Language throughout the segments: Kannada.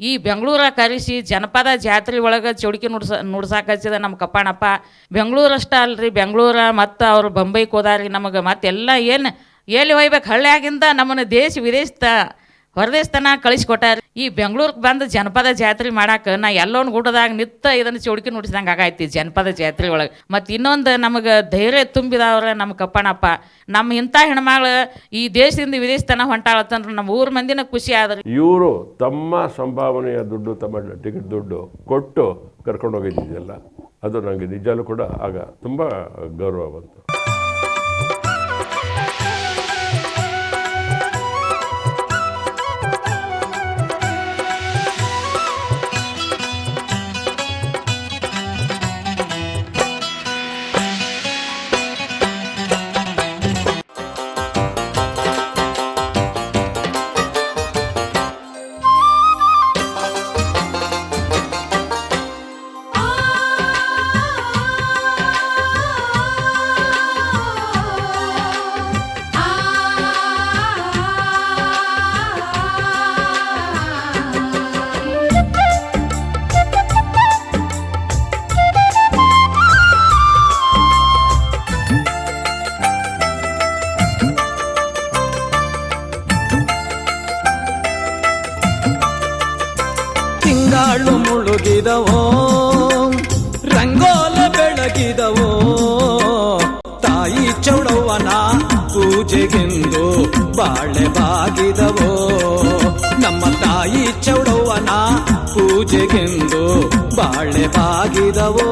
ಈ ಬೆಂಗಳೂರ ಕರೆಸಿ ಜನಪದ ಜಾತ್ರೆ ಒಳಗೆ ಚೌಡಿಕೆ ನುಡ್ಸ, ನುಡ್ಸಾಕ ಹಚ್ಚಿದ ನಮ್ಮ ಕಪ್ಪಣ್ಣಪ್ಪ ಬೆಂಗಳೂರು ಅಷ್ಟೇ ಅಲ್ರಿ, ಬೆಂಗಳೂರ ಮತ್ತು ಅವ್ರು ಬೊಂಬೈಗೆ ಹೋದಾರಿ ನಮಗೆ ಮತ್ತೆಲ್ಲ ಏನು, ಎಲ್ಲಿ ಒಯ್ಬೇಕು ಹಳ್ಳಿಯಾಗಿಂದ ನಮ್ಮನ್ನು ದೇಶ ವಿದೇಶ ಹೊರದೇಶತನ ಕಳಿಸ್ಕೊಟ್ಟಾರ. ಈ ಬೆಂಗಳೂರಿಗೆ ಬಂದು ಜನಪದ ಜಾತ್ರೆ ಮಾಡಾಕ ನಾ ಎಲ್ಲೊಂದು ಗುಡ್ಡದಾಗ ನಿತ್ತ ಇದನ್ನು ಚೌಡಿಕೆ ನುಡಿಸಿದಂಗೆ ಆಗೈತಿ ಜನಪದ ಜಾತ್ರೆ ಒಳಗೆ. ಮತ್ತು ಇನ್ನೊಂದು ನಮಗೆ ಧೈರ್ಯ ತುಂಬಿದವ್ರ ನಮ್ಮ ಕಪ್ಪಣಪ್ಪ ನಮ್ಮ ಇಂಥ ಹೆಣ್ಮಗಳು ಈ ದೇಶದಿಂದ ವಿದೇಶತನ ಹೊಂಟಾಳತ್ತಂದ್ರೆ ನಮ್ಮ ಊರ ಮಂದಿನ ಖುಷಿ ಆದ್ರೆ. ಇವರು ತಮ್ಮ ಸಂಭಾವನೆಯ ದುಡ್ಡು, ತಮ್ಮ ಟಿಕೆಟ್ ದುಡ್ಡು ಕೊಟ್ಟು ಕರ್ಕೊಂಡು ಹೋಗಿದ್ದಿದ್ದೆಲ್ಲ. ಅದು ನನಗೆ ನಿಜಾಲು ಕೂಡ ಆಗ ತುಂಬ ಗೌರವ ಬಂತು. ಚೌಡವ್ವನ ಪೂಜೆಗೆಂದು ಬಾಳೆ ಬಾಗಿದವೋ? ನಮ್ಮ ತಾಯಿ ಚೌಡವ್ವನ ಪೂಜೆಗೆಂದು ಬಾಳೆ ಬಾಗಿದವೋ?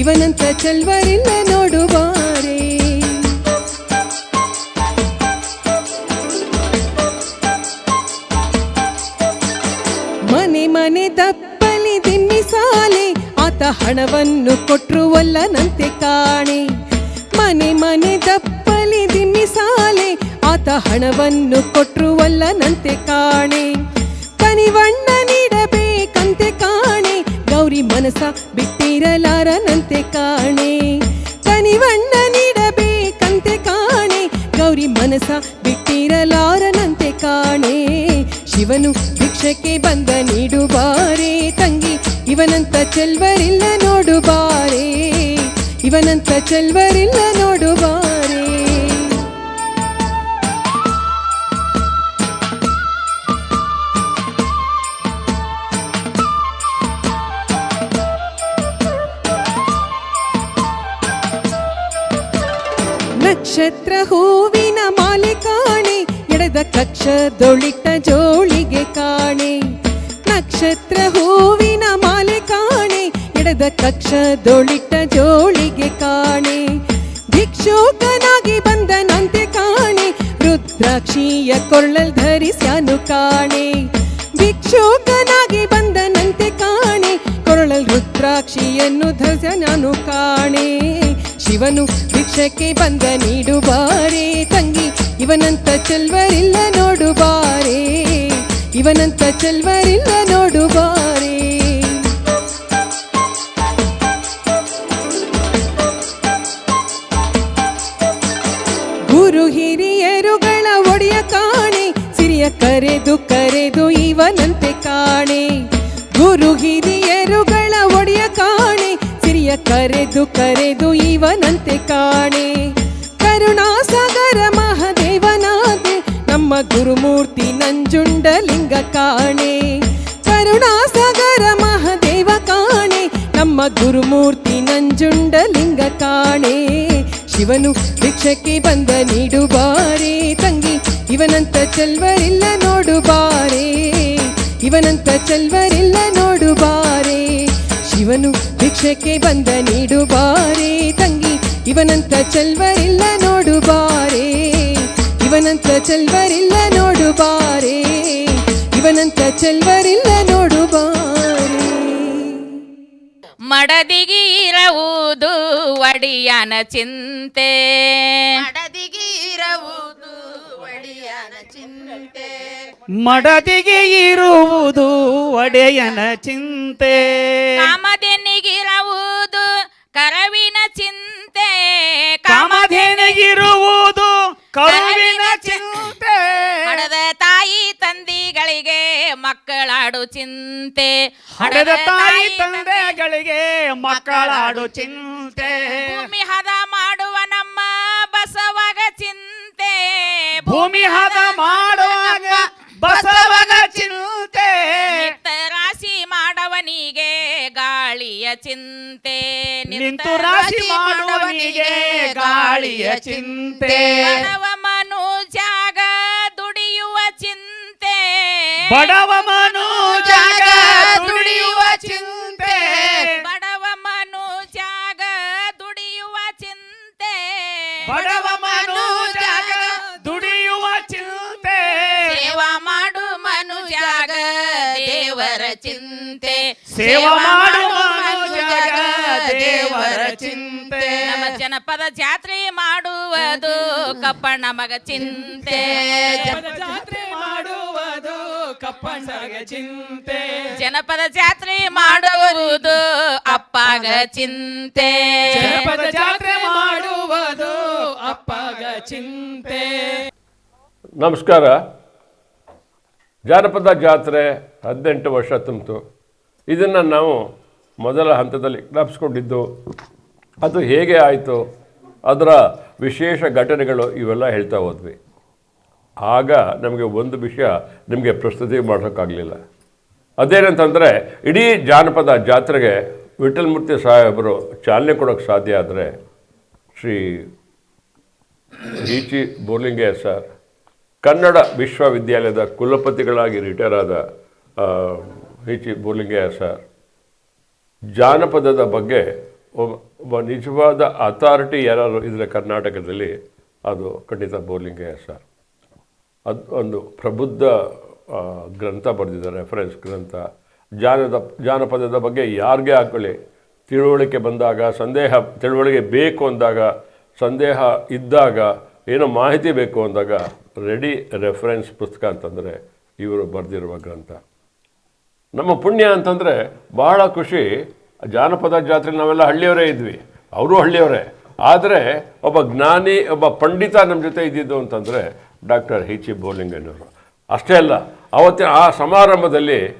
ಇವನಂತ ಚೆಲ್ವರಿಲ್ಲ ನೋಡುವಾರೆ. ಮನೆ ಮನೆ ದಪ್ಪಲಿ ದಿಮ್ಮಿ ಸಾಲೆ, ಆತ ಹಣವನ್ನು ಕೊಟ್ಟರು ಒಲ್ಲನಂತೆ ಕಾಣೆ. ಮನೆ ಮನೆ ದಪ್ಪಲಿ ದಿಮ್ಮಿ ಸಾಲೆ, ಆತ ಹಣವನ್ನು ಕೊಟ್ಟರು ಒಲ್ಲನಂತೆ ಕಾಣೆ. ಕನಿವಣ್ಣ ಮನಸ ಬಿಟ್ಟಿರಲಾರನಂತೆ ಕಾಣೆ. ಕನಿವಣ್ಣ ನೀಡಬೇಕಂತೆ ಕಾಣೆ. ಗೌರಿ ಮನಸ ಬಿಟ್ಟಿರಲಾರನಂತೆ ಕಾಣೆ. ಶಿವನು ಭಿಕ್ಷಕ್ಕೆ ಬಂದ ನೀಡು ಬಾರೆ ತಂಗಿ, ಇವನಂತ ಚೆಲ್ವರಿಲ್ಲ ನೋಡು ಬಾರೆ ಇವನಂತ ಚೆಲ್ವರಿಲ್ಲ ನೋಡು ಕಕ್ಷದೊಳಿಟ್ಟ ಜೋಳಿಗೆ ಕಾಣೆ. ನಕ್ಷತ್ರ ಹೂವಿನ ಮಾಲೆ ಕಾಣೆ. ಎಡದ ಕಕ್ಷದೊಳಿಟ್ಟ ಜೋಳಿಗೆ ಕಾಣೆ. ಭಿಕ್ಷುಕನಾಗಿ ಬಂದನಂತೆ ಕಾಣೆ. ರುದ್ರಾಕ್ಷಿಯ ಕೊಳ್ಳಲ್ ಧರಿಸ್ಯಾನು ಕಾಣೆ. ಭಿಕ್ಷುಕನಾಗಿ ಬಂದನಂತೆ ಕಾಣೆ. ಕೊರಳಲ್ ರುದ್ರಾಕ್ಷಿಯನ್ನು ಧರಿಸ ನಾನು ಕಾಣೆ. ಶಿವನು ಭಿಕ್ಷಕ್ಕೆ ಬಂದ ಇವನಂತ ಚೆಲ್ವರಿಲ್ಲ ನೋಡು ಬಾರೆ. ಇವನಂತ ಚೆಲ್ವರಿಲ್ಲ ನೋಡು ಬಾರೆ. ಶಿವನು ಭಿಕ್ಷಕ್ಕೆ ಬಂದ ನೀಡು ಬಾರೆ. ತಂಗಿ ಇವನಂತ ಚೆಲ್ವರಿಲ್ಲ ನೋಡು ಬಾರೆ. ಇವನಂತ ಚೆಲ್ವರಿಲ್ಲ ನೋಡು ಬಾರೆ. ಇವನಂತ ಚೆಲ್ವರಿಲ್ಲ ನೋಡು ಬಾರೆ. ಮಡದಿಗಿರವುದು ಒಡಿಯನ ಚಿಂತೆ. ಮಡದಿಗಿರವು ಚಿಂತೆ. ಮಡದಿಗೆ ಇರುವುದು ಒಡೆಯನ ಚಿಂತೆ. ಕಾಮಧೇನಿಗಿರುವುದು ಕರವಿನ ಚಿಂತೆ. ಕಾಮಧೇನಿಗಿರುವುದು ಕರವಿನ ಚಿಂತೆ. ಹಡದ ತಾಯಿ ತಂದಿಗಳಿಗೆ ಮಕ್ಕಳಾಡು ಚಿಂತೆ. ಹಡದ ತಾಯಿ ತಂದೆಗಳಿಗೆ ಮಕ್ಕಳಾಡು ಚಿಂತೆ. ಭೂಮಿ ಹದ ಮಾಡುವ ನಮ್ಮ ಬಸವಗ ಚಿಂತೆ. ಭೂಮಿ ಹದ ನಿಂತು ರಾಶಿ ಮಾಡುವನಿಗೆ ಗಾಳಿಯ ಚಿಂತೆ. ಬಡವ ಮನುಜಾಗ ದುಡಿಯುವ ಚಿಂತೆ. ಬಡವ ಮನುಜಾಗ ದುಡಿಯುವ ಚಿಂತೆ. ಬಡವ ಮನುಜಾಗ ದುಡಿಯುವ ಚಿಂತೆ. ಬಡವ ಮನುಜಾಗ ದುಡಿಯುವ ಚಿಂತೆ. ಸೇವಾ ಮಾಡು ಮನುಜಾಗ ದೇವರ ಚಿಂತೆ. ಸೇವಾ ಮಾಡು ಚಿಂತೆ. ನಮ್ಮ ಜನಪದ ಜಾತ್ರೆ ಮಾಡುವುದು ಕಪ್ಪಣ್ಣ ಮಗ ಚಿಂತೆ. ಜಾತ್ರೆ ಮಾಡುವುದು ಕಪ್ಪಣ್ಣಗ ಚಿಂತೆ. ಜನಪದ ಜಾತ್ರೆ ಮಾಡುವುದು ಅಪ್ಪಗ ಚಿಂತೆ. ಜನಪದ ಜಾತ್ರೆ ಮಾಡುವುದು ಅಪ್ಪಗ ಚಿಂತೆ. ನಮಸ್ಕಾರ. ಜಾನಪದ ಜಾತ್ರೆ ಹದಿನೆಂಟು ವರ್ಷ ತುಂಬಿತು. ಇದನ್ನು ನಾವು ಮೊದಲ ಹಂತದಲ್ಲಿ ಜ್ಞಾಪಿಸ್ಕೊಂಡಿದ್ದು ಅದು ಹೇಗೆ ಆಯಿತು? ಅದರ ವಿಶೇಷ ಘಟನೆಗಳು ಇವೆಲ್ಲ ಹೇಳ್ತಾ ಹೋದ್ವಿ. ಆಗ ನಮಗೆ ಒಂದು ವಿಷಯ ನಿಮಗೆ ಪ್ರಸ್ತುತಿ ಮಾಡೋಕ್ಕಾಗಲಿಲ್ಲ ಅದೇನಂತಂದರೆ, ಇಡೀ ಜಾನಪದ ಜಾತ್ರೆಗೆ ವಿಠಲ್ಮೂರ್ತಿ ಸಾಹೇಬರು ಚಾಲನೆ ಕೊಡೋಕ್ಕೆ ಸಾಧ್ಯ ಆದರೆ, ಶ್ರೀ ಡಿ ಚಿ ಬೋರ್ಲಿಂಗಯ್ಯ ಸರ್, ಕನ್ನಡ ವಿಶ್ವವಿದ್ಯಾಲಯದ ಕುಲಪತಿಗಳಾಗಿ ರಿಟೈರ್ ಆದ ಡಿ ಚಿ ಬೋರ್ಲಿಂಗಯ್ಯ ಸರ್, ಜಾನಪದದ ಬಗ್ಗೆ ಒಬ್ಬ ಒಬ್ಬ ನಿಜವಾದ ಅಥಾರಿಟಿ ಯಾರು ಇದ್ರೆ ಕರ್ನಾಟಕದಲ್ಲಿ, ಅದು ಖಂಡಿತ ಬೋರ್ಲಿಂಗಯ್ಯ ಸರ್. ಅದು ಒಂದು ಪ್ರಬುದ್ಧ ಗ್ರಂಥ ಬರೆದಿದ್ದಾರೆ ರೆಫರೆನ್ಸ್ ಗ್ರಂಥ. ಜಾನದ, ಜಾನಪದದ ಬಗ್ಗೆ ಯಾರಿಗೆ ಹಾಕೊಳ್ಳಿ ತಿಳುವಳಿಕೆ ಬಂದಾಗ, ಸಂದೇಹ, ತಿಳುವಳಿಕೆ ಬೇಕು ಅಂದಾಗ, ಸಂದೇಹ ಇದ್ದಾಗ, ಏನೋ ಮಾಹಿತಿ ಬೇಕು ಅಂದಾಗ ರೆಡಿ ರೆಫರೆನ್ಸ್ ಪುಸ್ತಕ ಅಂತಂದರೆ ಇವರು ಬರೆದಿರುವ ಗ್ರಂಥ. ನಮ್ಮ ಪುಣ್ಯ ಅಂತಂದರೆ ಬಹಳ ಖುಷಿ. ಜಾನಪದ ಜಾತ್ರೆ ನಾವೆಲ್ಲ ಹಳ್ಳಿಯವರೇ ಇದ್ವಿ. ಅವರು ಹಳ್ಳಿಯವರೇ. ಆದರೆ ಒಬ್ಬ ಜ್ಞಾನಿ, ಒಬ್ಬ ಪಂಡಿತ ನಮ್ಮ ಜೊತೆ ಇದ್ದಿದ್ದು ಅಂತಂದರೆ ಡಾಕ್ಟರ್ ಹೆಚ್ ಇ ಬೋಲಿಂಗನವರು. ಅಷ್ಟೇ ಅಲ್ಲ ಅವತ್ತಿನ ಆ ಸಮಾರಂಭದಲ್ಲಿ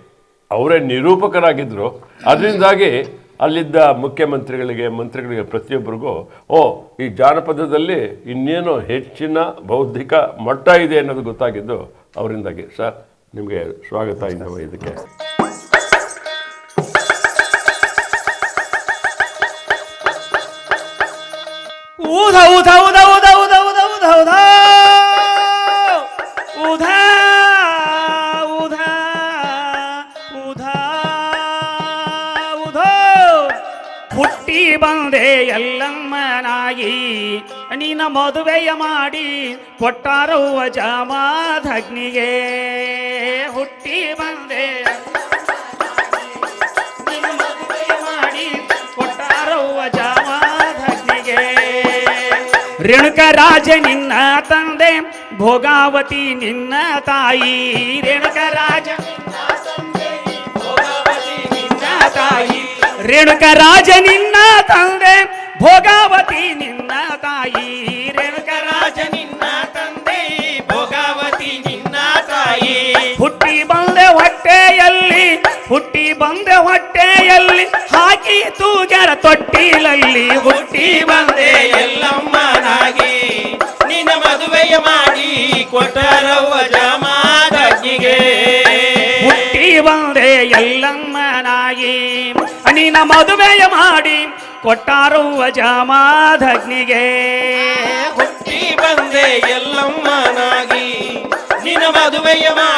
ಅವರೇ ನಿರೂಪಕರಾಗಿದ್ದರು ಅದರಿಂದಾಗಿ ಅಲ್ಲಿದ್ದ ಮುಖ್ಯಮಂತ್ರಿಗಳಿಗೆ, ಮಂತ್ರಿಗಳಿಗೆ ಪ್ರತಿಯೊಬ್ಬರಿಗೂ, ಓ, ಈ ಜಾನಪದದಲ್ಲಿ ಇನ್ನೇನು ಹೆಚ್ಚಿನ ಬೌದ್ಧಿಕ ಮಟ್ಟ ಇದೆ ಅನ್ನೋದು ಗೊತ್ತಾಗಿದ್ದು ಅವರಿಂದಾಗಿ. ಸರ್, ನಿಮಗೆ ಸ್ವಾಗತ ಇದ್ದಾವೆ ಇದಕ್ಕೆ. ಊಧ ಊಧ ಊಧ ಊಧ ಊಧ ಊಧ ಊಧ ಊಧ ಊಧ ಊಧ ಊಧ ಊಧ ಹುಟ್ಟಿ ಬಂದೆ ಎಲ್ಲಮ್ಮನಾಗಿ, ನಿನ್ನ ಮದುವೆಯ ಮಾಡಿ ಕೊಟ್ಟಾರವ್ವ ಜಾಮಾಧಗ್ನಿಗೆ ಹುಟ್ಟಿ ಬಂದೆ ರೇಣುಕ ರಾಜ ನಿನ್ನ ತಂದೆ, ಭೋಗಾವತಿ ನಿನ್ನ ತಾಯಿ. ರೇಣುಕ ರಾಜ ತಾಯಿ ರೇಣುಕ ರಾಜ ನಿನ್ನ ತಂದೆ, ಭೋಗಾವತಿ ನಿನ್ನ ತಾಯಿ. ಹುಟ್ಟಿ ಬಂದೆ ಹೊಟ್ಟೆಯಲ್ಲಿ, ಹಾಕಿ ತೂಗರ ತೊಟ್ಟಿಲಲ್ಲಿ ಹುಟ್ಟಿ ಬಂದೆ ಎಲ್ಲಮ್ಮನಾಗಿ. ನಿನ್ನ ಮದುವೆಯ ಮಾಡಿ ಕೊಟ್ಟರವ್ವ ಜಮಾದಜ್ಜಿಗೆ ಹುಟ್ಟಿ ಬಂದೆ ಎಲ್ಲಮ್ಮನಾಗಿ. ನಿನ್ನ ಮದುವೆಯ ಮಾಡಿ ಕೊಟ್ಟಾರುವ ಜಮಾದಗ್ನಿಗೆ. ಹುಟ್ಟಿ ಬಂದೆ ಎಲ್ಲಮ್ಮನಾಗಿ. ನಿನ್ನ ಮದುವೆಯ ಮಾಡಿ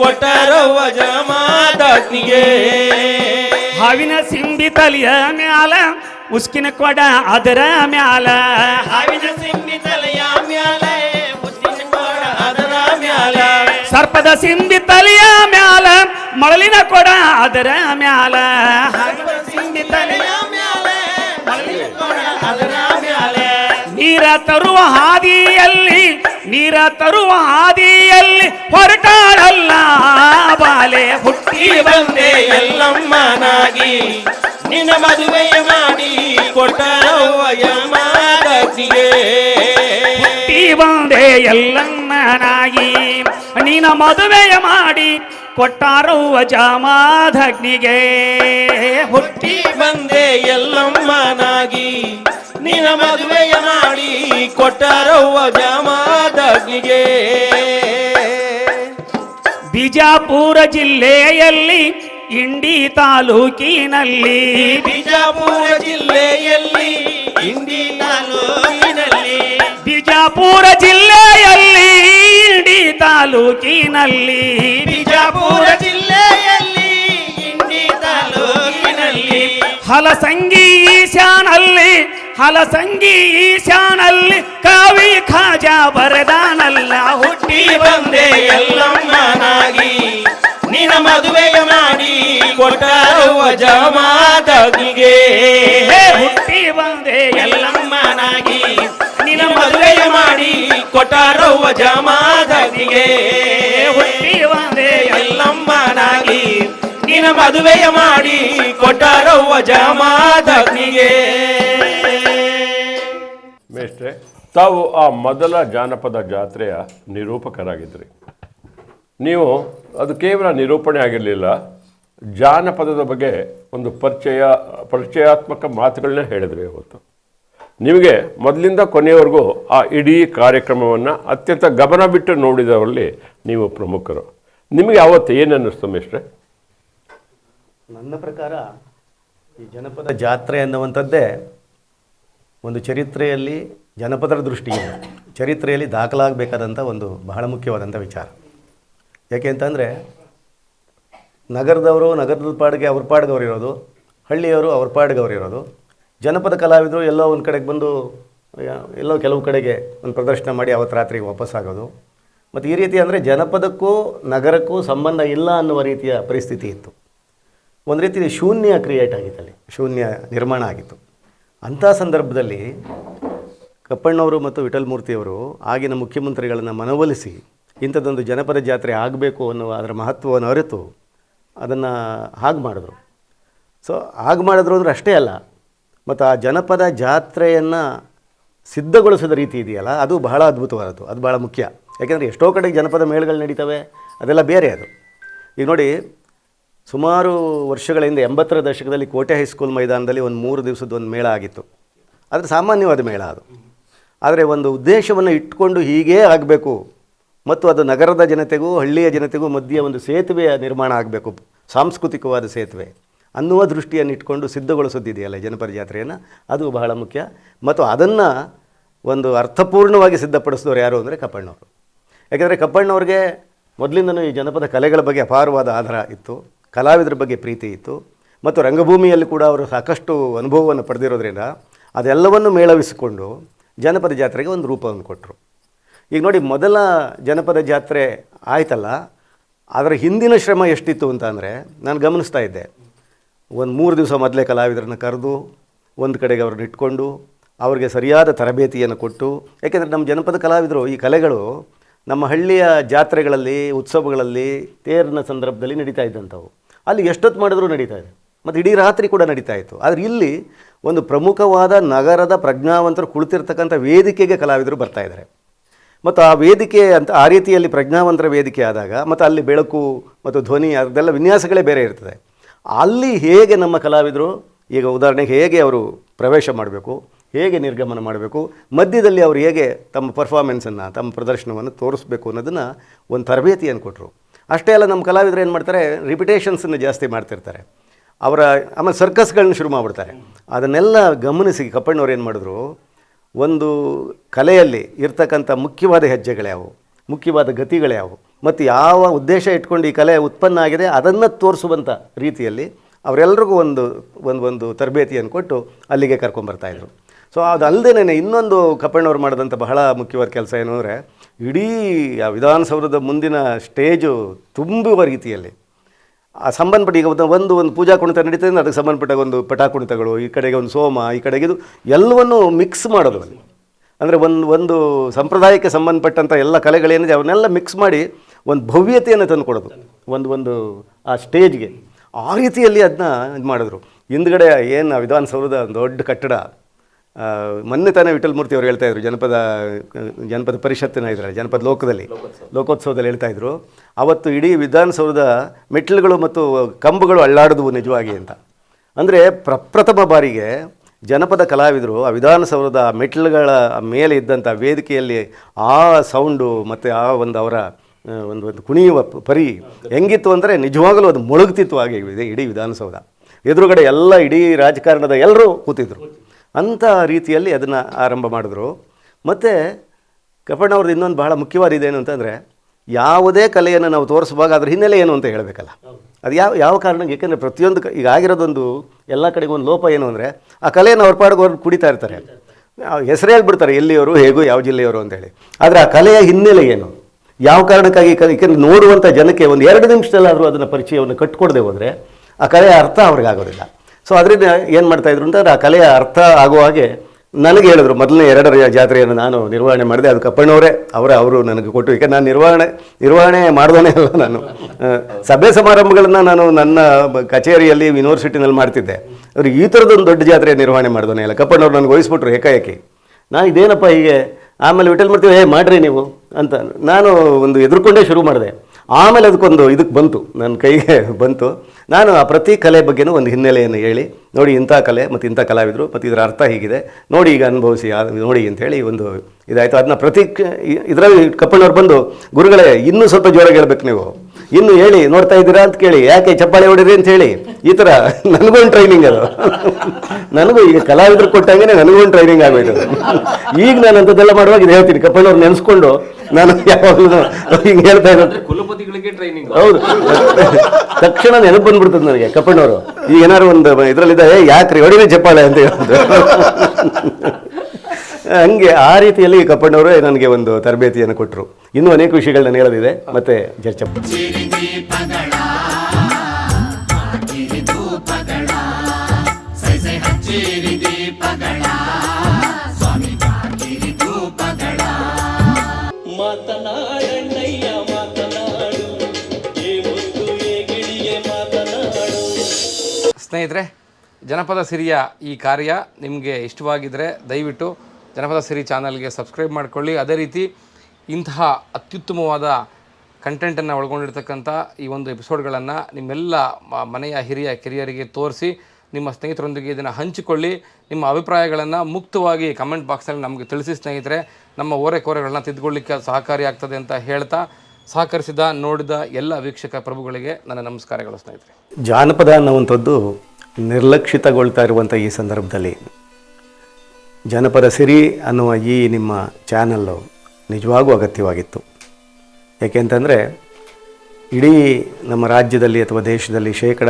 ಕೊಟ್ಟರವ್ವ ಜಮಾದಜ್ಜಿಗೆ ಹಾವಿನ ಸಿಂಬಿ ತಲೆಯ ಮ್ಯಾಲ ಉಸ್ಕಿನ ಕೊಡ ಅದರ ಮ್ಯಾಲ. ಹಾವಿನ ಸಿಂಬಿ ತಲೆಯ ಮ್ಯಾಲ ಉಸಿರಿನ ಕೊಡ ಅದರ ಮ್ಯಾಲೆ. ಸರ್ಪದ ಸಿಂಬಿ ತಲೆಯ ಮ್ಯಾಲ ಮಳಲಿನ ಕೊಡ ಅದರ ಮ್ಯಾಲ. ತರುವ ಹಾದಿಯಲ್ಲಿ, ನೀರ ತರುವ ಹಾದಿಯಲ್ಲಿ ಹೊರಟಾಳಲ್ಲ ಬಾಲೆ ಹುಟ್ಟಿ ಬಂದೆ ಎಲ್ಲಮ್ಮನಾಗಿ. ನಿನ್ನ ಮದುವೆಯ ಮಾಡಿ ಕೊಟ್ಟರವ್ವ ಹುಟ್ಟಿ ಬಂದೆ ಎಲ್ಲಮ್ಮನಾಗಿ. ನೀನ ಮದುವೆಯ ಮಾಡಿ ಕೊಟ್ಟಾರುವ ಜಮಾಧಗ್ನಿಗೆ ಹುಟ್ಟಿ ಬಂದೆ ಎಲ್ಲಮ್ಮನಾಗಿ. ನಿನ ಮದುವೆಯ ಮಾಡಿ ಕೊಟ್ಟರವ್ವ ಜಾಮಾದಗ್ನಿಗೆ ಬಿಜಾಪುರ ಜಿಲ್ಲೆಯಲ್ಲಿ ಇಂಡಿ ತಾಲೂಕಿನಲ್ಲಿ. ಬಿಜಾಪುರ ಜಿಲ್ಲೆಯಲ್ಲಿ ಇಂಡಿ ತಾಲೂಕಿನಲ್ಲಿ. ಬಿಜಾಪುರ ಜಿಲ್ಲೆಯಲ್ಲಿ ಇಂಡಿ ತಾಲೂಕಿನಲ್ಲಿ. ಬಿಜಾಪುರ ಜಿಲ್ಲೆಯಲ್ಲಿ ಹಲಸಂಗಿ ಈಶಾನಲ್ಲಿ ಹಲಸಂಗಿ ಈಶಾನಲ್ಲಿ ಕವಿ ಖಾಜಾ ಬರದಾನಲ್ಲ, ಹುಟ್ಟಿ ಬಂದೆ ಎಲ್ಲಮ್ಮನಾಗಿ ನಿನ ಮದುವೆಯ ಮಾಡಿ ಕೊಟ್ಟರುವ ಜಮಾತಿಗೆ ಹುಟ್ಟಿ ಬಂದೆ ಎಲ್ಲ ಎಲ್ಲಮ್ಮನಾಗಿ ನಿನ ಮದುವೆಯ ಮಾಡಿ ಕೊಟ್ಟರುವ ಜಾಮಾದಗ್ನಿಗೆ ನಿನ ಮದುವೆಯ ಮಾಡಿ ಕೊಟ್ಟರವ್ವ ಜಾಮಾದಗ್ನಿಗೆ. ಮೇಷ್ಟ್ರೆ, ತಾವು ಆ ಮೊದಲ ಜಾನಪದ ಜಾತ್ರೆಯ ನಿರೂಪಕರಾಗಿದ್ರಿ. ನೀವು ಅದು ಕೇವಲ ನಿರೂಪಣೆ ಆಗಿರಲಿಲ್ಲ, ಜಾನಪದದ ಬಗ್ಗೆ ಒಂದು ಪರಿಚಯ, ಪರಿಚಯಾತ್ಮಕ ಮಾತುಗಳನ್ನ ಹೇಳಿದ್ರಿ ಇವತ್ತು ನಿಮಗೆ ಮೊದಲಿಂದ ಕೊನೆಯವರೆಗೂ ಆ ಇಡೀ ಕಾರ್ಯಕ್ರಮವನ್ನು ಅತ್ಯಂತ ಗಮನ ಬಿಟ್ಟು ನೋಡಿದವರಲ್ಲಿ ನೀವು ಪ್ರಮುಖರು. ನಿಮಗೆ ಅವತ್ತು ಏನು ಅನ್ನಿಸ್ತು ಮೇಷ್ಟ್ರೆ? ನನ್ನ ಪ್ರಕಾರ ಈ ಜನಪದ ಜಾತ್ರೆ ಅನ್ನುವಂಥದ್ದೇ ಒಂದು ಚರಿತ್ರೆಯಲ್ಲಿ ಜನಪದರ ದೃಷ್ಟಿಯಿಂದ ಚರಿತ್ರೆಯಲ್ಲಿ ದಾಖಲಾಗಬೇಕಾದಂಥ ಒಂದು ಬಹಳ ಮುಖ್ಯವಾದಂಥ ವಿಚಾರ. ಯಾಕೆ ಅಂತಂದರೆ ನಗರದವರು, ನಗರದ ಪಾಡಿಗೆ ಅವ್ರ ಪಾಡಿಗೆ ಇರೋದು, ಹಳ್ಳಿಯವರು ಅವ್ರ ಪಾಡಿಗೆ ಇರೋದು. ಜನಪದ ಕಲಾವಿದರು ಎಲ್ಲೋ ಒಂದು ಕಡೆಗೆ ಬಂದು ಎಲ್ಲೋ ಕೆಲವು ಕಡೆಗೆ ಒಂದು ಪ್ರದರ್ಶನ ಮಾಡಿ ಅವತ್ತು ರಾತ್ರಿಗೆ ವಾಪಸ್ಸಾಗೋದು ಮತ್ತು ಈ ರೀತಿ ಅಂದರೆ ಜನಪದಕ್ಕೂ ನಗರಕ್ಕೂ ಸಂಬಂಧ ಇಲ್ಲ ಅನ್ನುವ ರೀತಿಯ ಪರಿಸ್ಥಿತಿ ಇತ್ತು. ಒಂದು ರೀತಿ ಶೂನ್ಯ ಕ್ರಿಯೇಟ್ ಆಗಿತ್ತು ಅಲ್ಲಿ ಶೂನ್ಯ ನಿರ್ಮಾಣ ಆಗಿತ್ತು. ಅಂಥ ಸಂದರ್ಭದಲ್ಲಿ ಕಪ್ಪಣ್ಣವರು ಮತ್ತು ವಿಠಲ್ ಮೂರ್ತಿಯವರು ಆಗಿನ ಮುಖ್ಯಮಂತ್ರಿಗಳನ್ನು ಮನವೊಲಿಸಿ ಇಂಥದ್ದೊಂದು ಜನಪದ ಜಾತ್ರೆ ಆಗಬೇಕು ಅನ್ನುವ ಅದರ ಮಹತ್ವವನ್ನು ಅರಿತು ಅದನ್ನು ಹಾಗೆ ಮಾಡಿದ್ರು. ಸೊ ಹಾಗೆ ಮಾಡಿದ್ರು ಅಂದ್ರೆ ಅಷ್ಟೇ ಅಲ್ಲ, ಮತ್ತು ಆ ಜನಪದ ಜಾತ್ರೆಯನ್ನು ಸಿದ್ಧಗೊಳಿಸಿದ ರೀತಿ ಇದೆಯಲ್ಲ, ಅದು ಬಹಳ ಅದ್ಭುತವಾದದ್ದು, ಅದು ಬಹಳ ಮುಖ್ಯ. ಯಾಕೆಂದರೆ ಎಷ್ಟೋ ಕಡೆಗೆ ಜನಪದ ಮೇಳಗಳು ನಡೀತವೆ, ಅದೆಲ್ಲ ಬೇರೆ ಅದು. ಈಗ ನೋಡಿ ಸುಮಾರು ವರ್ಷಗಳ ಹಿಂದೆ ಎಂಬತ್ತರ ದಶಕದಲ್ಲಿ ಕೋಟೆ ಹೈಸ್ಕೂಲ್ ಮೈದಾನದಲ್ಲಿ ಒಂದು ಮೂರು ದಿವಸದ ಒಂದು ಮೇಳ ಆಗಿತ್ತು. ಆದರೆ ಸಾಮಾನ್ಯವಾದ ಮೇಳ ಅದು. ಆದರೆ ಒಂದು ಉದ್ದೇಶವನ್ನು ಇಟ್ಕೊಂಡು ಹೀಗೇ ಆಗಬೇಕು. ಮತ್ತು ಅದು ನಗರದ ಜನತೆಗೂ, ಹಳ್ಳಿಯ ಜನತೆಗೂ ಮಧ್ಯೆ ಒಂದು ಸೇತುವೆಯ ನಿರ್ಮಾಣ ಆಗಬೇಕು. ಸಾಂಸ್ಕೃತಿಕವಾದ ಸೇತುವೆ. ಅನ್ನುವ ದೃಷ್ಟಿಯನ್ನು ಇಟ್ಕೊಂಡು ಸಿದ್ಧಗೊಳಿಸೋದಿದೆಯಲ್ಲ ಜನಪದ ಜಾತ್ರೆಯನ್ನು? ಅದು ಬಹಳ ಮುಖ್ಯ. ಮತ್ತು ಅದನ್ನು ಒಂದು ಅರ್ಥಪೂರ್ಣವಾಗಿ ಸಿದ್ಧಪಡಿಸಿದವರು ಯಾರು ಅಂದರೆ ಕಪ್ಪಣ್ಣವರು. ಯಾಕೆಂದರೆ ಕಪ್ಪಣ್ಣವ್ರಿಗೆ ಮೊದಲಿಂದನೂ ಈ ಜನಪದ ಕಲೆಗಳ ಬಗ್ಗೆ ಅಪಾರವಾದ ಆಧಾರ ಇತ್ತು. ಕಲಾವಿದರ ಬಗ್ಗೆ ಪ್ರೀತಿ ಇತ್ತು. ಮತ್ತು ರಂಗಭೂಮಿಯಲ್ಲಿ ಕೂಡ ಅವರು ಸಾಕಷ್ಟು ಅನುಭವವನ್ನು ಪಡೆದಿರೋದ್ರಿಂದ ಅದೆಲ್ಲವನ್ನು ಮೇಳವಿಸಿಕೊಂಡು ಜನಪದ ಜಾತ್ರೆಗೆ ಒಂದು ರೂಪವನ್ನು ಕೊಟ್ಟರು. ಈಗ ನೋಡಿ, ಮೊದಲ ಜನಪದ ಜಾತ್ರೆ ಆಯ್ತಲ್ಲ, ಅದರ ಹಿಂದಿನ ಶ್ರಮ ಎಷ್ಟಿತ್ತು ಅಂತ ಅಂದರೆ ನಾನು ಗಮನಿಸ್ತಾ ಇದ್ದೆ. ಒಂದು ಮೂರು ದಿವಸ ಮೊದಲೇ ಕಲಾವಿದರನ್ನು ಕರೆದು, ಒಂದು ಕಡೆಗೆ ಅವ್ರನ್ನ ಇಟ್ಕೊಂಡು, ಅವರಿಗೆ ಸರಿಯಾದ ತರಬೇತಿಯನ್ನು ಕೊಟ್ಟು ಯಾಕೆಂದರೆ ನಮ್ಮ ಜನಪದ ಕಲಾವಿದರು, ಈ ಕಲೆಗಳು ನಮ್ಮ ಹಳ್ಳಿಯ ಜಾತ್ರೆಗಳಲ್ಲಿ, ಉತ್ಸವಗಳಲ್ಲಿ ತೇರಿನ ಸಂದರ್ಭದಲ್ಲಿ ನಡೀತಾ ಇದ್ದಂಥವು. ಅಲ್ಲಿ ಎಷ್ಟೊತ್ತು ಮಾಡಿದ್ರೂ ನಡೀತಾ ಇದೆ. ಮತ್ತು ಇಡೀ ರಾತ್ರಿ ಕೂಡ ನಡೀತಾ ಇತ್ತು. ಆದರೆ ಇಲ್ಲಿ ಒಂದು ಪ್ರಮುಖವಾದ ನಗರದ ಪ್ರಜ್ಞಾವಂತರು ಕುಳಿತಿರ್ತಕ್ಕಂಥ ವೇದಿಕೆಗೆ ಕಲಾವಿದರು ಬರ್ತಾ ಇದ್ದಾರೆ. ಮತ್ತು ಆ ವೇದಿಕೆ ಅಂತ ಆ ರೀತಿಯಲ್ಲಿ ಪ್ರಜ್ಞಾವಂತರ ವೇದಿಕೆ ಆದಾಗ ಮತ್ತು ಅಲ್ಲಿ ಬೆಳಕು ಮತ್ತು ಧ್ವನಿ ಅದೆಲ್ಲ ವಿನ್ಯಾಸಗಳೇ ಬೇರೆ ಇರ್ತದೆ. ಅಲ್ಲಿ ಹೇಗೆ ನಮ್ಮ ಕಲಾವಿದರು, ಈಗ ಉದಾಹರಣೆಗೆ ಹೇಗೆ ಅವರು ಪ್ರವೇಶ ಮಾಡಬೇಕು, ಹೇಗೆ ನಿರ್ಗಮನ ಮಾಡಬೇಕು, ಮಧ್ಯದಲ್ಲಿ ಅವರು ಹೇಗೆ ತಮ್ಮ ಪರ್ಫಾರ್ಮೆನ್ಸನ್ನು ತಮ್ಮ ಪ್ರದರ್ಶನವನ್ನು ತೋರಿಸ್ಬೇಕು ಅನ್ನೋದನ್ನು ಒಂದು ತರಬೇತಿಯನ್ನು ಕೊಟ್ಟರು ಅಷ್ಟೇ ಅಲ್ಲ ನಮ್ಮ ಕಲಾವಿದರು ಏನು ಮಾಡ್ತಾರೆ ರಿಪಿಟೇಷನ್ಸನ್ನು ಜಾಸ್ತಿ ಮಾಡ್ತಿರ್ತಾರೆ. ಅವರ, ಆಮೇಲೆ ಸರ್ಕಸ್ಗಳನ್ನ ಶುರು ಮಾಡಿಬಿಡ್ತಾರೆ. ಅದನ್ನೆಲ್ಲ ಗಮನಿಸಿ ಕಪ್ಪಣ್ಣವ್ರು ಏನು ಮಾಡಿದ್ರು, ಒಂದು ಕಲೆಯಲ್ಲಿ ಇರ್ತಕ್ಕಂಥ ಮುಖ್ಯವಾದ ಹೆಜ್ಜೆಗಳ್ಯಾವು ಮುಖ್ಯವಾದ ಗತಿಗಳ್ಯಾವು ಮತ್ತು ಯಾವ ಉದ್ದೇಶ ಇಟ್ಕೊಂಡು ಈ ಕಲೆ ಉತ್ಪನ್ನ ಆಗಿದೆ, ಅದನ್ನು ತೋರಿಸುವಂಥ ರೀತಿಯಲ್ಲಿ ಅವರೆಲ್ಲರಿಗೂ ಒಂದು ಒಂದು ಒಂದು ತರಬೇತಿಯನ್ನು ಕೊಟ್ಟು ಅಲ್ಲಿಗೆ ಕರ್ಕೊಂಬರ್ತಾಯಿದ್ರು ಸೊ ಅದಲ್ಲದೇನೆ ಇನ್ನೊಂದು ಕಪ್ಪಣ್ಣವ್ರು ಮಾಡಿದಂಥ ಬಹಳ ಮುಖ್ಯವಾದ ಕೆಲಸ ಏನು ಅಂದರೆ, ಇಡೀ ಆ ವಿಧಾನಸೌಧದ ಮುಂದಿನ ಸ್ಟೇಜು ತುಂಬುವ ರೀತಿಯಲ್ಲಿ. ಆ ಸಂಬಂಧಪಟ್ಟ ಈಗ ಒಂದು ಒಂದು ಪೂಜಾ ಕುಣಿತ ನಡೀತದೆ ಅದಕ್ಕೆ ಸಂಬಂಧಪಟ್ಟ ಒಂದು ಪಟಾ ಕುಣಿತಗಳು ಈ ಕಡೆಗೆ ಒಂದು ಸೋಮ, ಈ ಕಡೆಗೆ ಇದು ಎಲ್ಲವನ್ನು ಮಿಕ್ಸ್ ಮಾಡೋದು ಅಲ್ಲಿ. ಅಂದರೆ ಒಂದು ಒಂದು ಸಂಪ್ರದಾಯಕ್ಕೆ ಸಂಬಂಧಪಟ್ಟಂಥ ಎಲ್ಲ ಕಲೆಗಳೇನಿದೆ ಅವನ್ನೆಲ್ಲ ಮಿಕ್ಸ್ ಮಾಡಿ ಒಂದು ಭವ್ಯತೆಯನ್ನು ತಂದು ಕೊಡೋದು. ಒಂದು ಒಂದು ಆ ಸ್ಟೇಜ್ಗೆ ಆ ರೀತಿಯಲ್ಲಿ ಅದನ್ನ ಇದು ಮಾಡಿದ್ರು. ಹಿಂದ್ಗಡೆ ಏನು ವಿಧಾನಸೌಧದ ಒಂದು ದೊಡ್ಡ ಕಟ್ಟಡ ಮೊನ್ನೆ ತಾನೇ ವಿಠಲ್ ಮೂರ್ತಿ ಅವರು ಹೇಳ್ತಾ ಇದ್ರು ಜನಪದ ಜನಪದ ಪರಿಷತ್ತಿನ ಇದರಲ್ಲಿ ಜನಪದ ಲೋಕದಲ್ಲಿ ಲೋಕೋತ್ಸವದಲ್ಲಿ ಹೇಳ್ತಾ ಇದ್ರು ಅವತ್ತು ಇಡೀ ವಿಧಾನಸೌಧದ ಮೆಟ್ಲುಗಳು ಮತ್ತು ಕಂಬಗಳು ಅಳ್ಳಾಡಿದವು ನಿಜವಾಗಿ ಅಂತ. ಅಂದರೆ ಪ್ರಪ್ರಥಮ ಬಾರಿಗೆ ಜನಪದ ಕಲಾವಿದರು ಆ ವಿಧಾನಸೌಧದ ಮೆಟ್ಲುಗಳ ಮೇಲೆ ಇದ್ದಂಥ ವೇದಿಕೆಯಲ್ಲಿ ಆ ಸೌಂಡು ಮತ್ತು ಆ ಒಂದು ಅವರ ಒಂದು ಒಂದು ಕುಣಿಯುವ ಪರಿ ಹೆಂಗಿತ್ತು ಅಂದರೆ ನಿಜವಾಗಲೂ ಅದು ಮುಳುಗ್ತಿತ್ತು ಹಾಗೆ ಇದೆ ಇಡೀ ವಿಧಾನಸೌಧ. ಎದುರುಗಡೆ ಎಲ್ಲ ಇಡೀ ರಾಜಕಾರಣದ ಎಲ್ಲರೂ ಕೂತಿದ್ರು. ಅಂಥ ರೀತಿಯಲ್ಲಿ ಅದನ್ನು ಆರಂಭ ಮಾಡಿದ್ರು. ಮತ್ತು ಕಪಣ್ಣವ್ರದ್ದು ಇನ್ನೊಂದು ಬಹಳ ಮುಖ್ಯವಾದ ಇದೇನು ಅಂತಂದರೆ, ಯಾವುದೇ ಕಲೆಯನ್ನು ನಾವು ತೋರಿಸುವಾಗ ಅದ್ರ ಹಿನ್ನೆಲೆ ಏನು ಅಂತ ಹೇಳಬೇಕಲ್ಲ. ಅದು ಯಾವ ಯಾವ ಕಾರಣಕ್ಕೆ? ಏಕೆಂದರೆ ಪ್ರತಿಯೊಂದು ಈಗ ಆಗಿರೋದೊಂದು ಎಲ್ಲ ಕಡೆಗೆ ಒಂದು ಲೋಪ ಏನು ಅಂದರೆ, ಆ ಕಲೆಯನ್ನು ಅವ್ರ ಪಾಡಿಗೆ ಅವ್ರು ಕುಡಿತಾ ಇರ್ತಾರೆ. ಹೆಸರು ಹೇಳ್ಬಿಡ್ತಾರೆ, ಎಲ್ಲಿಯವರು, ಹೇಗೂ, ಯಾವ ಜಿಲ್ಲೆಯವರು ಅಂತೇಳಿ ಆದರೆ ಆ ಕಲೆಯ ಹಿನ್ನೆಲೆ ಏನು? ಯಾವ ಕಾರಣಕ್ಕಾಗಿ ಏಕೆಂದರೆ ನೋಡುವಂಥ ಜನಕ್ಕೆ ಒಂದು ಎರಡು ನಿಮಿಷದಲ್ಲಾದರೂ ಅದನ್ನು ಪರಿಚಯವನ್ನು ಕಟ್ಕೊಡದೆ ಹೋದರೆ, ಆ ಕಲೆಯ ಅರ್ಥ ಅವ್ರಿಗೆ ಆಗೋದಿಲ್ಲ ಸೊ ಅದರಿಂದ ಏನು ಮಾಡ್ತಾಯಿದ್ರು ಅಂತಂದರೆ ಆ ಕಲೆಯ ಅರ್ಥ ಆಗುವ ಹಾಗೆ ನನಗೆ ಹೇಳಿದ್ರು. ಮೊದಲನೇ ಎರಡರ ಜಾತ್ರೆಯನ್ನು ನಾನು ನಿರ್ವಹಣೆ ಮಾಡಿದೆ. ಅದು ಕಪ್ಪಣ್ಣವರೇ, ಅವರೇ ಅವರು ನನಗೆ ಕೊಟ್ಟು ಈಗ ನಾನು ನಿರ್ವಹಣೆ ನಿರ್ವಹಣೆ ಮಾಡಿದವನೇ ಅಲ್ಲ ನಾನು. ಸಭೆ ಸಮಾರಂಭಗಳನ್ನು ನಾನು ನನ್ನ ಕಚೇರಿಯಲ್ಲಿ ಯೂನಿವರ್ಸಿಟಿನಲ್ಲಿ ಮಾಡ್ತಿದ್ದೆ. ಅವ್ರಿಗೆ ಈ ಥರದೊಂದು ದೊಡ್ಡ ಜಾತ್ರೆ ನಿರ್ವಹಣೆ ಮಾಡಿದವನೇ ಅಲ್ಲ. ಕಪ್ಪಣ್ಣವ್ರು ನನಗೆ ವಹಿಸ್ಬಿಟ್ರು ಏಕಾಏಕಿ. ನಾನು ಇದೇನಪ್ಪ ಹೀಗೆ? ಆಮೇಲೆ ವಿಠಲ್ ಮಾಡ್ತೀವಿ ಏ, ಮಾಡ್ರಿ ನೀವು ಅಂತ ನಾನು ಒಂದು ಎದುರ್ಕೊಂಡೇ ಶುರು ಮಾಡಿದೆ. ಆಮೇಲೆ ಅದಕ್ಕೊಂದು ಇದಕ್ಕೆ ಬಂತು, ನನ್ನ ಕೈಗೆ ಬಂತು. ನಾನು ಆ ಪ್ರತಿ ಕಲೆ ಬಗ್ಗೆನೂ ಒಂದು ಹಿನ್ನೆಲೆಯನ್ನು ಹೇಳಿ, ನೋಡಿ ಇಂಥ ಕಲೆ ಮತ್ತು ಇಂಥ ಕಲಾವಿದರು ಮತ್ತು ಇದರ ಅರ್ಥ ಹೀಗಿದೆ. ನೋಡಿ ಈಗ ಅನುಭವಿಸಿ ನೋಡಿ ಅಂತ ಹೇಳಿ ಒಂದು ಇದಾಯಿತು. ಅದನ್ನ ಪ್ರತಿ ಇದರಲ್ಲಿ ಕಪ್ಪಣ್ಣವ್ರು ಬಂದು, ಗುರುಗಳೇ, ಇನ್ನೂ ಸ್ವಲ್ಪ ಜೋರಾಗಿ ಹೇಳ್ಬೇಕು ನೀವು. ಇನ್ನು ಹೇಳಿ, ನೋಡ್ತಾ ಇದ್ದೀರಾ ಅಂತ ಕೇಳಿ, ಯಾಕೆ ಚಪ್ಪಾಳೆ ಹೊಡಿರಿ ಅಂತ ಹೇಳಿ. ಈ ಥರ ಒಂದು ಟ್ರೈನಿಂಗ್ ಅದು. ನನಗೂ ಈಗ ಕಲಾವಿದರು ಕೊಟ್ಟಂಗೆ ಒಂದು ಟ್ರೈನಿಂಗ್ ಆಗಬೇಕು ಈಗ ನಾನು ಅಂಥದ್ದೆಲ್ಲ ಮಾಡುವಾಗ ಇದು ಹೇಳ್ತೀನಿ. ಕಪ್ಪಣ್ಣವ್ರು ನೆನೆಸ್ಕೊಂಡು ನಾನು ಯಾವಾಗಲೂ ಹಿಂಗೆ ಹೇಳ್ತಾ ಇರೋದು. ಕುಲಪತಿಗಳಿಗೆ ಟ್ರೈನಿಂಗ್ ಹೌದು. ತಕ್ಷಣ ನೆನಪು ಬಂದ್ಬಿಡ್ತದೆ ನನಗೆ ಕಪ್ಪಣ್ಣವರು. ಈಗ ಏನಾರು ಒಂದು ಇದರಲ್ಲಿದ್ದ ಏ ಯಾಕ್ರಿ ಹೊಡಿರಿ ಚಪ್ಪಾಳೆ ಅಂತ ಹೇಳೋದು ಹಂಗೆ ಆ ರೀತಿಯಲ್ಲಿ ಕಪ್ಪಣ್ಣವರು ನನಗೆ ಒಂದು ತರಬೇತಿಯನ್ನು ಕೊಟ್ಟರು ಇನ್ನೂ ಅನೇಕ ವಿಷಯಗಳನ್ನ ಹೇಳೋದಿದೆ. ಮತ್ತೆ ಚರ್ಚೆ ಸ್ನೇಹಿತರೆ, ಜನಪದ ಸಿರಿಯ ಈ ಕಾರ್ಯ ನಿಮಗೆ ಇಷ್ಟವಾಗಿದ್ದರೆ ದಯವಿಟ್ಟು ಜನಪದ ಸಿರಿ ಚಾನಲ್ಗೆ ಸಬ್ಸ್ಕ್ರೈಬ್ ಮಾಡಿಕೊಳ್ಳಿ. ಅದೇ ರೀತಿ ಇಂತಹ ಅತ್ಯುತ್ತಮವಾದ ಕಂಟೆಂಟನ್ನು ಒಳಗೊಂಡಿರ್ತಕ್ಕಂಥ ಈ ಒಂದು ಎಪಿಸೋಡ್ಗಳನ್ನು ನಿಮ್ಮೆಲ್ಲ ಮನೆಯ ಹಿರಿಯ ಕಿರಿಯರಿಗೆ ತೋರಿಸಿ ನಿಮ್ಮ ಸ್ನೇಹಿತರೊಂದಿಗೆ ಇದನ್ನು ಹಂಚಿಕೊಳ್ಳಿ. ನಿಮ್ಮ ಅಭಿಪ್ರಾಯಗಳನ್ನು ಮುಕ್ತವಾಗಿ ಕಮೆಂಟ್ ಬಾಕ್ಸಲ್ಲಿ ನಮಗೆ ತಿಳಿಸಿ ಸ್ನೇಹಿತರೆ. ನಮ್ಮ ಓರೆ ಓರೆಕೋರೆಗಳನ್ನ ತಿದ್ದುಕೊಳ್ಳಿಕ್ಕೆ ಸಹಕಾರಿಯಾಗ್ತದೆ ಅಂತ ಹೇಳ್ತಾ ಸಹಕರಿಸಿದ ನೋಡಿದ ಎಲ್ಲ ವೀಕ್ಷಕ ಪ್ರಭುಗಳಿಗೆ ನನ್ನ ನಮಸ್ಕಾರಗಳು ಸ್ನೇಹಿತರೆ. ಜಾನಪದ ಅನ್ನುವಂಥದ್ದು ನಿರ್ಲಕ್ಷಿತಗೊಳ್ತಾ ಇರುವಂಥ ಈ ಸಂದರ್ಭದಲ್ಲಿ. ಜನಪದ ಸಿರಿ ಅನ್ನುವ ಈ ನಿಮ್ಮ ಚಾನಲ್ಲು ನಿಜವಾಗೂ ಅಗತ್ಯವಾಗಿತ್ತು. ಏಕೆಂತಂದರೆ, ಇಡೀ ನಮ್ಮ ರಾಜ್ಯದಲ್ಲಿ ಅಥವಾ ದೇಶದಲ್ಲಿ ಶೇಕಡ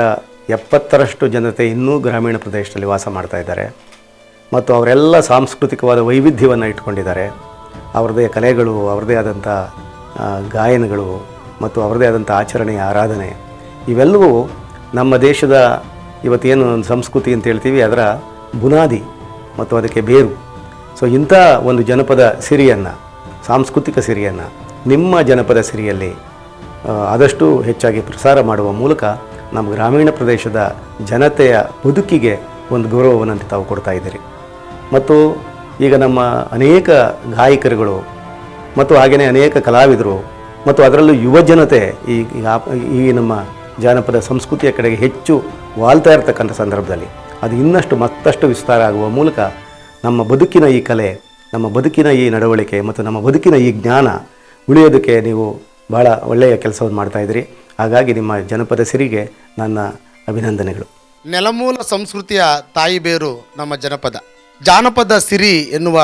ಎಪ್ಪತ್ತರಷ್ಟು ಜನತೆ ಇನ್ನೂ ಗ್ರಾಮೀಣ ಪ್ರದೇಶದಲ್ಲಿ ವಾಸ ಮಾಡ್ತಾ ಇದ್ದಾರೆ. ಮತ್ತು ಅವರೆಲ್ಲ ಸಾಂಸ್ಕೃತಿಕವಾದ ವೈವಿಧ್ಯವನ್ನು ಇಟ್ಕೊಂಡಿದ್ದಾರೆ. ಅವರದೇ ಕಲೆಗಳು ಅವರದೇ ಆದಂಥ ಗಾಯನಗಳು ಮತ್ತು ಅವರದೇ ಆದಂಥ ಆಚರಣೆ, ಆರಾಧನೆ, ಇವೆಲ್ಲವೂ ನಮ್ಮ ದೇಶದ ಇವತ್ತೇನು ಸಂಸ್ಕೃತಿ ಅಂತ ಹೇಳ್ತೀವಿ, ಅದರ ಬುನಾದಿ ಮತ್ತು ಅದಕ್ಕೆ ಬೇರು. ಸೊ ಇಂಥ ಒಂದು ಜನಪದ ಸಿರಿಯನ್ನು, ಸಾಂಸ್ಕೃತಿಕ ಸಿರಿಯನ್ನು, ನಿಮ್ಮ ಜನಪದ ಸಿರಿಯಲ್ಲಿ ಆದಷ್ಟು ಹೆಚ್ಚಾಗಿ ಪ್ರಸಾರ ಮಾಡುವ ಮೂಲಕ ನಮ್ಮ ಗ್ರಾಮೀಣ ಪ್ರದೇಶದ ಜನತೆಯ ಬದುಕಿಗೆ ಒಂದು ಗೌರವವನ್ನು ತಾವು ಕೊಡ್ತಾ ಇದ್ದೀರಿ. ಮತ್ತು ಈಗ ನಮ್ಮ ಅನೇಕ ಗಾಯಕರುಗಳು ಮತ್ತು ಹಾಗೆಯೇ ಅನೇಕ ಕಲಾವಿದರು ಮತ್ತು ಅದರಲ್ಲೂ ಯುವ ಜನತೆ ಈ ಈ ನಮ್ಮ ಜಾನಪದ ಸಂಸ್ಕೃತಿಯ ಕಡೆಗೆ ಹೆಚ್ಚು ವಾಲ್ತಾ ಇರತಕ್ಕಂಥ ಸಂದರ್ಭದಲ್ಲಿ ಅದು ಇನ್ನಷ್ಟು ಮತ್ತಷ್ಟು ವಿಸ್ತಾರ ಆಗುವ ಮೂಲಕ ನಮ್ಮ ಬದುಕಿನ ಈ ಕಲೆ, ನಮ್ಮ ಬದುಕಿನ ಈ ನಡವಳಿಕೆ ಮತ್ತು ನಮ್ಮ ಬದುಕಿನ ಈ ಜ್ಞಾನ ಉಳಿಯೋದಕ್ಕೆ ನೀವು ಭಾಳ ಒಳ್ಳೆಯ ಕೆಲಸವನ್ನು ಮಾಡ್ತಾ ಇದ್ದೀರಿ. ಹಾಗಾಗಿ ನಿಮ್ಮ ಜನಪದ ಸಿರಿಗೆ ನನ್ನ ಅಭಿನಂದನೆಗಳು. ನೆಲಮೂಲ ಸಂಸ್ಕೃತಿಯ ತಾಯಿ ಬೇರು ನಮ್ಮ ಜನಪದ. ಜಾನಪದ ಸಿರಿ ಎನ್ನುವ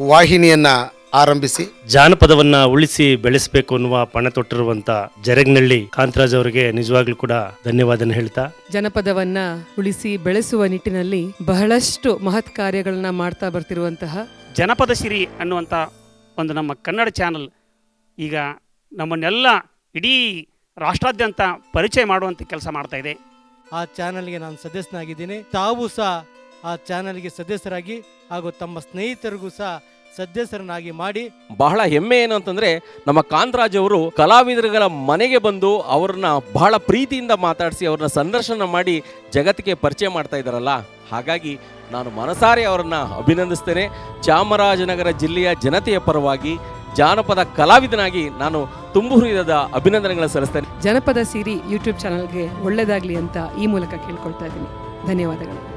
ವಾಹಿನಿಯನ್ನ ಆರಂಭಿಸಿ. ಜಾನಪದವನ್ನ ಉಳಿಸಿ ಬೆಳೆಸಬೇಕು ಅನ್ನುವ ಪಣ ತೊಟ್ಟಿರುವಂತ ಜರಗ್ನಳ್ಳಿ ಕಾಂತರಾಜ್ ಅವರಿಗೆ ನಿಜವಾಗ್ಲೂ ಕೂಡ ಧನ್ಯವಾದನ ಹೇಳ್ತಾ. ಜನಪದವನ್ನ ಉಳಿಸಿ ಬೆಳೆಸುವ ನಿಟ್ಟಿನಲ್ಲಿ ಬಹಳಷ್ಟು ಮಹತ್ ಕಾರ್ಯಗಳನ್ನ ಮಾಡ್ತಾ ಬರ್ತಿರುವಂತಹ ಜನಪದ ಸಿರಿ ಅನ್ನುವಂಥ ಒಂದು ನಮ್ಮ ಕನ್ನಡ ಚಾನಲ್ ಈಗ ನಮ್ಮನ್ನೆಲ್ಲ ಇಡೀ ರಾಷ್ಟ್ರಾದ್ಯಂತ ಪರಿಚಯ ಮಾಡುವಂಥ ಕೆಲಸ ಮಾಡ್ತಾ ಇದೆ. ಆ ಚಾನಲ್ಗೆ ನಾನು ಸದಸ್ಯನಾಗಿದ್ದೀನಿ. ತಾವು ಸಹ ಆ ಚಾನಲ್ಗೆ ಸದಸ್ಯರಾಗಿ ಹಾಗೂ ತಮ್ಮ ಸ್ನೇಹಿತರಿಗೂ ಸಹ ಸದಸ್ಯರನ್ನಾಗಿ ಮಾಡಿ ಬಹಳ ಹೆಮ್ಮೆ ಏನು ಅಂತಂದ್ರೆ ನಮ್ಮ ಕಾಂತರಾಜ್ ಅವರು ಕಲಾವಿದರುಗಳ ಮನೆಗೆ ಬಂದು ಅವ್ರನ್ನ ಬಹಳ ಪ್ರೀತಿಯಿಂದ ಮಾತಾಡಿಸಿ ಅವ್ರನ್ನ ಸಂದರ್ಶನ ಮಾಡಿ ಜಗತ್ತಿಗೆ ಪರಿಚಯ ಮಾಡ್ತಾ ಇದ್ದಾರಲ್ಲ? ಹಾಗಾಗಿ ನಾನು ಮನಸಾರೆ ಅವರನ್ನ ಅಭಿನಂದಿಸ್ತೇನೆ. ಚಾಮರಾಜನಗರ ಜಿಲ್ಲೆಯ ಜನತೆಯ ಪರವಾಗಿ ಜಾನಪದ ಕಲಾವಿದನಾಗಿ ನಾನು ತುಂಬು ಹೃದಯದ ಅಭಿನಂದನೆಗಳನ್ನು ಸಲ್ಲಿಸ್ತೇನೆ. ಜನಪದ ಸಿರಿ ಯೂಟ್ಯೂಬ್ ಚಾನಲ್ಗೆ ಒಳ್ಳೆಯದಾಗಲಿ ಅಂತ ಈ ಮೂಲಕ ಕೇಳ್ಕೊಳ್ತಾ ಇದ್ದೀನಿ. ಧನ್ಯವಾದಗಳು.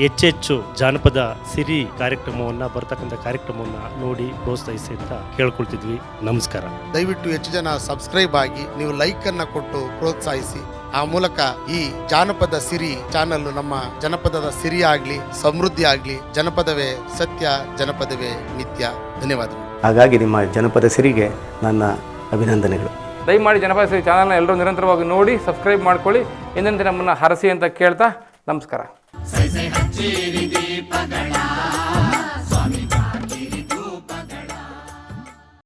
ಹೆಚ್ಚೆಚ್ಚು ಜಾನಪದ ಸಿರಿ ಕಾರ್ಯಕ್ರಮವನ್ನ ಬರ್ತಕ್ಕಂಥ ಕಾರ್ಯಕ್ರಮವನ್ನ ನೋಡಿ ಪ್ರೋತ್ಸಾಹಿಸಿ ಅಂತ ಕೇಳ್ಕೊಳ್ತಿದ್ವಿ. ನಮಸ್ಕಾರ. ದಯವಿಟ್ಟು ಹೆಚ್ಚು ಜನ ಸಬ್ಸ್ಕ್ರೈಬ್ ಆಗಿ ನೀವು ಲೈಕ್ ಅನ್ನ ಕೊಟ್ಟು ಪ್ರೋತ್ಸಾಹಿಸಿ. ಆ ಮೂಲಕ ಈ ಜಾನಪದ ಸಿರಿ ಚಾನಲ್ ನಮ್ಮ ಜನಪದದ ಸಿರಿ ಆಗ್ಲಿ ಸಮೃದ್ಧಿ ಆಗ್ಲಿ ಜನಪದವೇ ಸತ್ಯ ಜನಪದವೇ ನಿತ್ಯ. ಧನ್ಯವಾದಗಳು. ಹಾಗಾಗಿ ನಿಮ್ಮ ಜನಪದ ಸಿರಿಗೆ ನನ್ನ ಅಭಿನಂದನೆಗಳು. ದಯಮಾಡಿ ಜನಪದ ಸಿರಿ ಚಾನಲ್ನ ಎಲ್ಲರೂ ನಿರಂತರವಾಗಿ ನೋಡಿ ಸಬ್ಸ್ಕ್ರೈಬ್ ಮಾಡ್ಕೊಳ್ಳಿ. ಎಂದೆಂದು ನಮ್ಮನ್ನು ಹರಸಿ ಅಂತ ಕೇಳ್ತಾ ನಮಸ್ಕಾರ. ಸೈ ಸೈ ಹಚ್ಚಿರಿ ದೀಪಗಳ